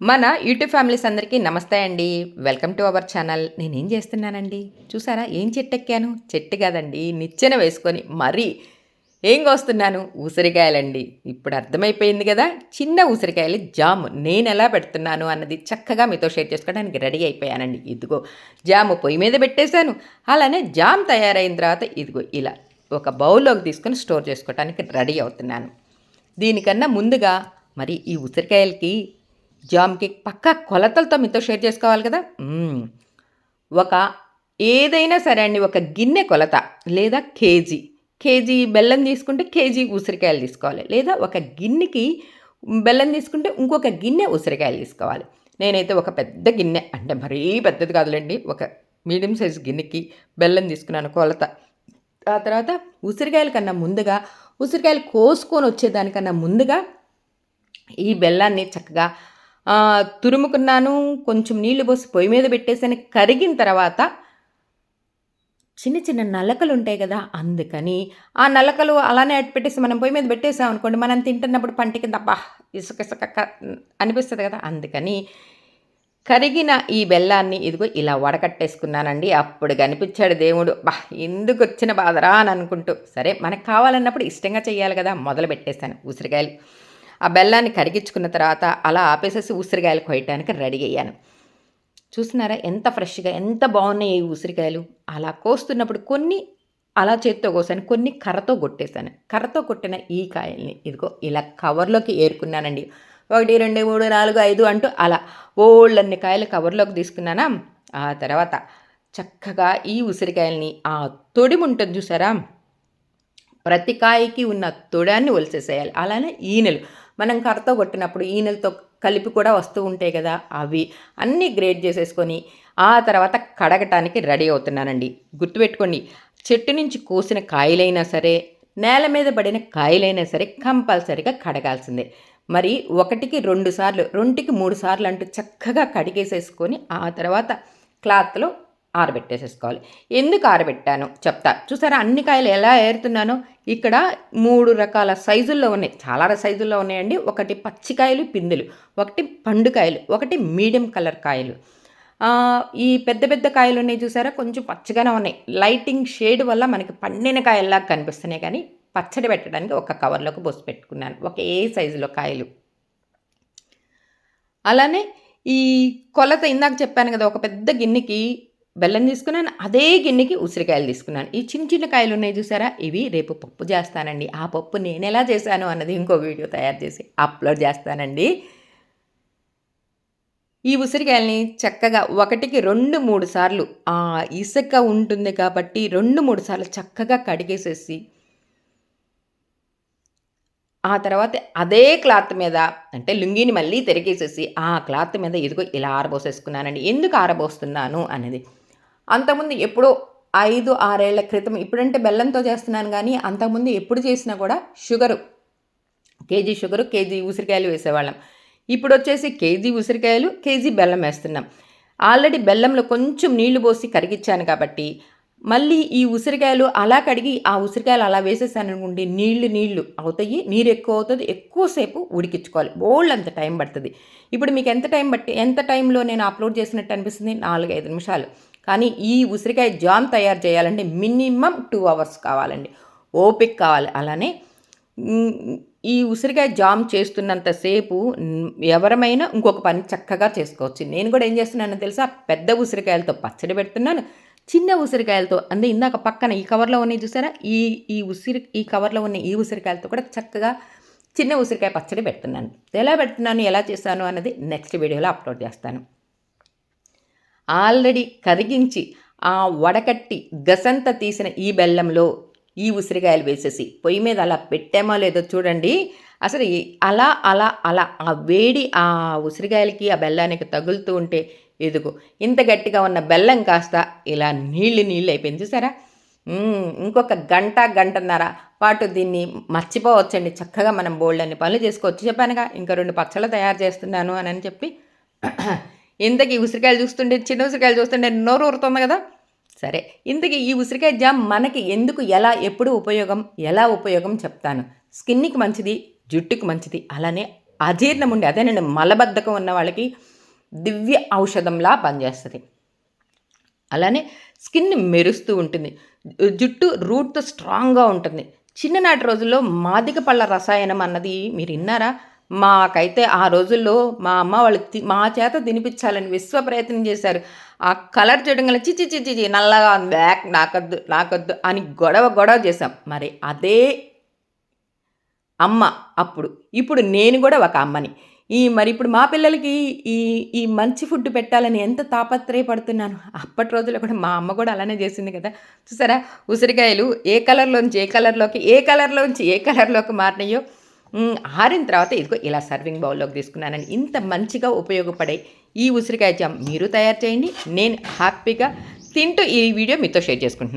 మన YouTube families అందరికీ నమస్తే అండి. Welcome to our channel. నేనేం చేస్తున్నానండి? చూసారా? ఏం చెట్టు ఎక్కాను చెట్టు కాదండి. నిచ్చెన వేసుకొని మరీ ఏం కోస్తున్నాను? ఉసిరికాయలండి. ఇప్పుడు అర్థమైపోయింది కదా? చిన్న ఉసిరికాయలు జాము. నేను ఎలా పెడుతున్నాను అన్నది చక్కగా మీతో షేర్ చేసుకోవడానికి రెడీ అయిపోయానండి. ఇదిగో జాము పొయ్యి మీద పెట్టేశాను. అలానే జామ్ తయారైన తర్వాత ఇదిగో ఇలా ఒక బౌల్లోకి తీసుకొని స్టోర్ చేసుకోవడానికి రెడీ అవుతున్నాను. దీనికన్నా ముందుగా మరి ఈ ఉసిరికాయలకి జామ్కి పక్కా కొలతలతో మీతో షేర్ చేసుకోవాలి కదా? ఒక ఏదైనా సరే అండి ఒక గిన్నె కొలత లేదా కేజీ. కేజీ బెల్లం తీసుకుంటే కేజీ ఉసిరికాయలు తీసుకోవాలి. లేదా ఒక గిన్నెకి బెల్లం తీసుకుంటే ఇంకొక గిన్నె ఉసిరికాయలు తీసుకోవాలి. నేనైతే ఒక పెద్ద గిన్నె అంటే మరీ పెద్దది కాదులేండి ఒక మీడియం సైజ్ గిన్నెకి బెల్లం తీసుకున్నాను కొలత. ఆ తర్వాత ఉసిరికాయల కన్నా ముందుగా ఉసిరికాయలు కోసుకొని వచ్చేదానికన్నా ముందుగా ఈ బెల్లాన్ని చక్కగా తురుముకున్నాను కొంచెం నీళ్ళు పోసి పొయ్యి మీద పెట్టేసాను కరిగిన తర్వాత చిన్న చిన్న నలకలు ఉంటాయి కదా అందుకని ఆ నలకలు అలానే అట్టు పెట్టేసి మనం పొయ్యి మీద పెట్టేసాం అనుకోండి మనం తింటున్నప్పుడు పంటికి తప్ప ఇసుక ఇసుక అనిపిస్తుంది కదా. అందుకని కరిగిన ఈ బెల్లాన్ని ఇదిగో ఇలా వడకట్టేసుకున్నానండి. అప్పుడు కనిపించాడు దేవుడు. బా ఎందుకు వచ్చిన బాధరా అని అనుకుంటూ సరే మనకు కావాలన్నప్పుడు ఇష్టంగా చేయాలి కదా మొదలు పెట్టేశాను ఉసిరికాయలు. ఆ బెల్లాన్ని కరిగించుకున్న తర్వాత అలా ఆపేసేసి ఉసిరికాయలు కొయ్యటానికి రెడీ అయ్యాను. చూస్తున్నారా ఎంత ఫ్రెష్గా ఎంత బాగున్నాయి ఈ ఉసిరికాయలు? అలా కోస్తున్నప్పుడు కొన్ని అలా చేత్తో కోసాను కొన్ని కర్రతో కొట్టేశాను. కర్రతో కొట్టిన ఈ కాయల్ని ఇదిగో ఇలా కవర్లోకి ఏరుకున్నానండి. ఒకటి రెండు మూడు నాలుగు ఐదు అంటూ అలా ఓళ్ళన్ని కాయలు కవర్లోకి తీసుకున్నానా? ఆ తర్వాత చక్కగా ఈ ఉసిరికాయల్ని ఆ తొడిమి ఉంటుంది చూసారా? ప్రతి కాయకి ఉన్న తొడాన్ని ఒలిసేసేయాలి. అలానే ఈనెలు. మనం కర్రతో కొట్టినప్పుడు ఈనెలతో కలిపి కూడా వస్తూ ఉంటాయి కదా అవి. అన్నీ గ్రేట్ చేసేసుకొని ఆ తర్వాత కడగటానికి రెడీ అవుతున్నానండి. గుర్తుపెట్టుకోండి చెట్టు నుంచి కోసిన కాయలైనా సరే నేల మీద పడిన కాయలైనా సరే కంపల్సరిగా కడగాల్సిందే. మరి ఒకటికి రెండు సార్లు రెండుకి మూడు సార్లు అంటూ చక్కగా కడిగేసేసుకొని ఆ తర్వాత క్లాత్లో ఆరబెట్టేసేసుకోవాలి. ఎందుకు ఆరబెట్టాను? చెప్తా. చూసారా అన్ని కాయలు ఎలా ఏరుతున్నానో? ఇక్కడ మూడు రకాల సైజుల్లో ఉన్నాయి. చాలా సైజుల్లో ఉన్నాయండి. ఒకటి పచ్చికాయలు పిందెలు. ఒకటి పండుకాయలు. ఒకటి మీడియం కలర్ కాయలు. ఈ పెద్ద పెద్ద కాయలు ఉన్నాయి చూసారా? కొంచెం పచ్చగానే ఉన్నాయి. లైటింగ్ షేడ్ వల్ల మనకి పండిన కాయల్లాగా కనిపిస్తున్నాయి. కానీ పచ్చడి పెట్టడానికి ఒక కవర్లోకి పోసి పెట్టుకున్నాను. ఒకే సైజులో కాయలు. అలానే ఈ కొలత ఇందాక చెప్పాను కదా ఒక పెద్ద గిన్నెకి బెల్లం తీసుకున్నాను అదే గిన్నెకి ఉసిరికాయలు తీసుకున్నాను. ఈ చిన్న చిన్న కాయలు ఉన్నాయి చూసారా? ఇవి రేపు పప్పు చేస్తానండి. ఆ పప్పు నేను ఎలా చేశాను అన్నది ఇంకో వీడియో తయారు చేసి అప్లోడ్ చేస్తానండి. ఈ ఉసిరికాయల్ని చక్కగా ఒకటికి రెండు మూడు సార్లు ఆ ఇసుక ఉంటుంది కాబట్టి రెండు మూడు సార్లు చక్కగా కడిగేసేసి ఆ తర్వాత అదే క్లాత్ మీద అంటే లుంగిని మళ్ళీ తిరిగేసేసి ఆ క్లాత్ మీద ఇదిగో ఇలా ఆరబోసేసుకున్నానండి. ఎందుకు ఆరబోస్తున్నాను అనేది అంతకుముందు ఎప్పుడో ఐదు ఆరేళ్ళ క్రితం ఇప్పుడంటే బెల్లంతో చేస్తున్నాను కానీ అంతకుముందు ఎప్పుడు చేసినా కూడా షుగరు. కేజీ షుగరు కేజీ ఉసిరికాయలు వేసేవాళ్ళం. ఇప్పుడు వచ్చేసి కేజీ ఉసిరికాయలు కేజీ బెల్లం వేస్తున్నాం. ఆల్రెడీ బెల్లంలో కొంచెం నీళ్ళు పోసి కరిగించాను కాబట్టి మళ్ళీ ఈ ఉసిరికాయలు అలా కడిగి ఆ ఉసిరికాయలు అలా వేసేసాను అనుకోండి నీళ్ళు నీళ్ళు అవుతాయి నీరు ఎక్కువ అవుతుంది ఎక్కువసేపు ఉడికించుకోవాలి. బోల్డ్ అంత టైం పడుతుంది. ఇప్పుడు మీకు ఎంత టైం బట్టి ఎంత టైంలో నేను అప్లోడ్ చేసినట్టు అనిపిస్తుంది? నాలుగు ఐదు నిమిషాలు. కానీ ఈ ఉసిరికాయ జామ్ తయారు చేయాలంటే మినిమం టూ అవర్స్ కావాలండి. ఓపిక కావాలి. అలానే ఈ ఉసిరికాయ జామ్ చేస్తున్నంతసేపు ఎవరమైనా ఇంకొక పని చక్కగా చేసుకోవచ్చు. నేను కూడా ఏం చేస్తున్నానో తెలుసా? పెద్ద ఉసిరికాయలతో పచ్చడి పెడుతున్నాను చిన్న ఉసిరికాయలతో. అంటే ఇందాక పక్కన ఈ కవర్లో ఉన్నాయి చూసారా? ఈ ఈ ఉసిరి ఈ కవర్లో ఉన్న ఈ ఉసిరికాయలతో కూడా చక్కగా చిన్న ఉసిరికాయ పచ్చడి పెడుతున్నాను. ఎలా పెడుతున్నాను ఎలా చేశాను అన్నది నెక్స్ట్ వీడియోలో అప్లోడ్ చేస్తాను. ఆల్రెడీ కరిగించి ఆ వడకట్టి గసంత తీసిన ఈ బెల్లంలో ఈ ఉసిరికాయలు వేసేసి పొయ్యి మీద అలా పెట్టామో లేదో చూడండి. అసలు అలా అలా అలా ఆ వేడి ఆ ఉసిరికాయలకి ఆ బెల్లానికి తగులుతూ ఉంటే ఎదుగు ఇంత గట్టిగా ఉన్న బెల్లం కాస్త ఇలా నీళ్ళు నీళ్ళు అయిపోయింది చూసారా? ఇంకొక గంట గంటన్నర పాటు దీన్ని మర్చిపోవచ్చండి. చక్కగా మనం బోల్డ్ అన్ని పనులు చేసుకోవచ్చు. చెప్పానుగా ఇంకా రెండు పచ్చళ్ళు తయారు చేస్తున్నాను అని అని చెప్పి ఇంతకీ ఉసిరికాయలు చూస్తుంటే చిన్న ఉసిరికాయలు చూస్తుంటే నోరు ఊరుతుంది కదా? సరే ఇంతకీ ఈ ఉసిరికాయ జామ్ మనకి ఎందుకు ఎలా ఎప్పుడు ఉపయోగం ఎలా ఉపయోగం చెప్తాను. స్కిన్కి మంచిది జుట్టుకి మంచిది అలానే అజీర్ణం ఉండి అదేనండి మలబద్ధకం ఉన్న వాళ్ళకి దివ్య ఔషధంలా పనిచేస్తుంది. అలానే స్కిన్ మెరుస్తూ ఉంటుంది జుట్టు రూట్తో స్ట్రాంగ్గా ఉంటుంది. చిన్ననాటి రోజుల్లో మాదిక పళ్ళ రసాయనం అన్నది మీరు విన్నారా? మాకైతే ఆ రోజుల్లో మా అమ్మ వాళ్ళు తి మా చేత తినిపించాలని విశ్వ ప్రయత్నం చేశారు. ఆ కలర్ చేయడం వల్ల చిచి చిచి చి నల్లగా బ్యాక్ నాకొద్దు నాకొద్దు అని గొడవ గొడవ చేసాం మరి అదే అమ్మ అప్పుడు. ఇప్పుడు నేను కూడా ఒక అమ్మని. ఈ మరి ఇప్పుడు మా పిల్లలకి ఈ ఈ మంచి ఫుడ్ పెట్టాలని ఎంత తాపత్రయపడుతున్నాను. అప్పటి రోజుల్లో కూడా మా అమ్మ కూడా అలానే చేసింది కదా. చూసారా? ఉసిరికాయలు ఏ కలర్లోంచి ఏ కలర్లోకి ఏ కలర్లోంచి ఏ కలర్లోకి మారినాయో ఆరిన తర్వాత ఇదిగో ఇలా సర్వింగ్ బౌల్లోకి తీసుకున్నానని ఇంత మంచిగా ఉపయోగపడే ఈ ఉసిరికాయ జామ్ మీరు తయారు చేయండి. నేను హ్యాపీగా తింటూ ఈ వీడియో మీతో షేర్ చేసుకుంటున్నాను.